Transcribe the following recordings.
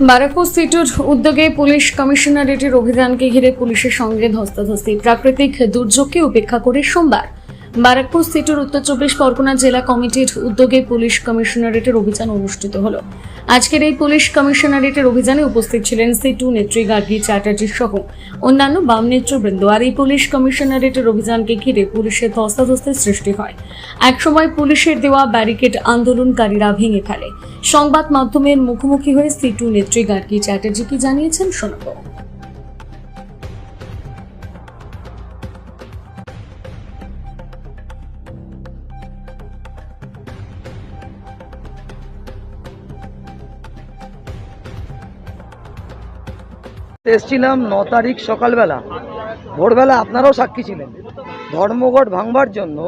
বারাকপুর সিটুর উদ্যোগে পুলিশ কমিশনারেটের অভিযানকে ঘিরে পুলিশের সঙ্গে ধস্তাধস্তি। প্রাকৃতিক দুর্যোগকে উপেক্ষা করে সোমবার বারাকপুর সিটুর উত্তর চব্বিশ পরগনা জেলা কমিটির উদ্যোগে পুলিশ কমিশনারেটের অভিযান অনুষ্ঠিত হলো। আজকের এই পুলিশ কমিশনারেটের অভিযানে উপস্থিত ছিলেন সিটু নেত্রী গার্গী চ্যাটার্জি সহ অন্যান্য বাম নেতৃবৃন্দ আর এই পুলিশ কমিশনারেটের অভিযানকে ঘিরে পুলিশের ধস্তাধস্তির সৃষ্টি হয়। একসময় পুলিশের দেওয়া ব্যারিকেড আন্দোলনকারীরা ভেঙে ফেলে। সংবাদ মাধ্যমের মুখোমুখি হয়ে সিটু নেত্রী গার্গী চ্যাটার্জি কি জানিয়েছেন শোনাবো এসছিলাম ন তারিখ সকালবেলা। ভোরবেলা আপনারাও সাক্ষী ছিলেন। ধর্মঘট ভাঙবার জন্য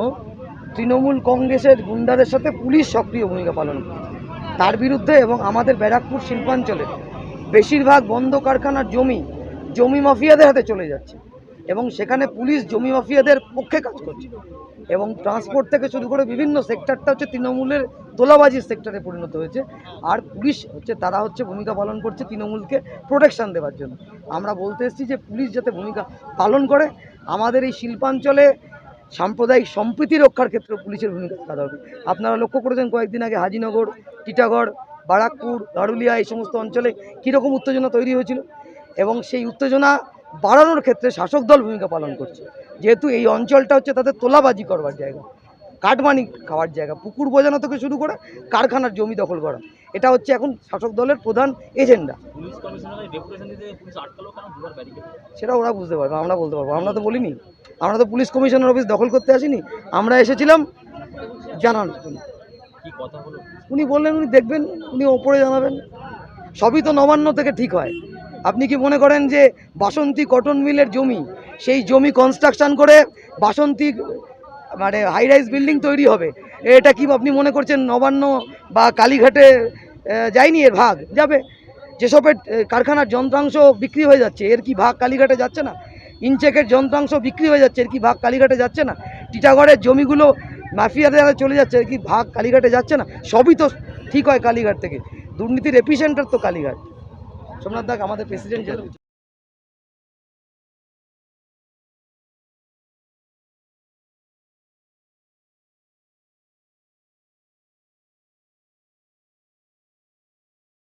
তৃণমূল কংগ্রেসের গুন্ডাদের সাথে পুলিশ সক্রিয় ভূমিকা পালন করে তার বিরুদ্ধে এবং আমাদের ব্যারাকপুর শিল্পাঞ্চলে বেশিরভাগ বন্ধ কারখানার জমি জমি মাফিয়াদের হাতে চলে যাচ্ছে এবং সেখানে পুলিশ জমি মাফিয়াদের পক্ষে কাজ করছে এবং ট্রান্সপোর্ট থেকে শুরু করে বিভিন্ন সেক্টরটা হচ্ছে তৃণমূলের তোলাবাজির সেক্টরে পরিণত হয়েছে। আর পুলিশ হচ্ছে, তারা হচ্ছে ভূমিকা পালন করছে তৃণমূলকে প্রোটেকশন দেওয়ার জন্য। আমরা বলতে এসেছি যে পুলিশ যাতে ভূমিকা পালন করে, আমাদের এই শিল্পাঞ্চলে সাম্প্রদায়িক সম্প্রীতি রক্ষার ক্ষেত্রে পুলিশের ভূমিকা থাকা দরকার। আপনারা লক্ষ্য করেছেন কয়েকদিন আগে হাজিনগর, টিটাগড়, বারাকপুর গারুলিয়া এই সমস্ত অঞ্চলে কীরকম উত্তেজনা তৈরি হয়েছিল এবং সেই উত্তেজনা বাড়ানোর ক্ষেত্রে শাসক দল ভূমিকা পালন করছে। যেহেতু এই অঞ্চলটা হচ্ছে তাদের তোলাবাজি করবার জায়গা, কাটমানি খাওয়ার জায়গা, পুকুর বোঝানো থেকে শুরু করে কারখানার জমি দখল করা। এটা হচ্ছে এখন শাসক দলের প্রধান এজেন্ডা। সেটা ওরা বুঝতে পারবে আমরা বলতে পারব। আমরা তো বলিনি। আমরা তো পুলিশ কমিশনার অফিস দখল করতে আসিনি। আমরা এসেছিলাম জানানোর জন্য। হলো? উনি বললেন উনি দেখবেন উনি ওপরে জানাবেন। সবই তো নবান্ন থেকে ঠিক হয়। আপনি কি মনে করেন যে বাসন্তী কটন মিলের জমি সেই জমি কনস্ট্রাকশন করে বাসন্তী মানে হাই রাইজ বিল্ডিং তৈরি হবে। এটা কি আপনি মনে করছেন নবান্ন বা কালীঘাটে যায়নি এর ভাগ? যাবে। যেসবের কারখানার যন্ত্রাংশ বিক্রি হয়ে যাচ্ছে, এর কি ভাগ কালীঘাটে যাচ্ছে না? ইনচেকের যন্ত্রাংশ বিক্রি হয়ে যাচ্ছে, এর কি ভাগ কালীঘাটে যাচ্ছে না? টিটাগড়ের জমিগুলো মাফিয়াদের চলে যাচ্ছে, এর কি ভাগ কালীঘাটে যাচ্ছে না? সবই তো ঠিক হয় কালীঘাট থেকে। দুর্নীতির এপিসেন্টার তো কালীঘাট। সোমনাথ দাগ আমাদের প্রেসিডেন্ট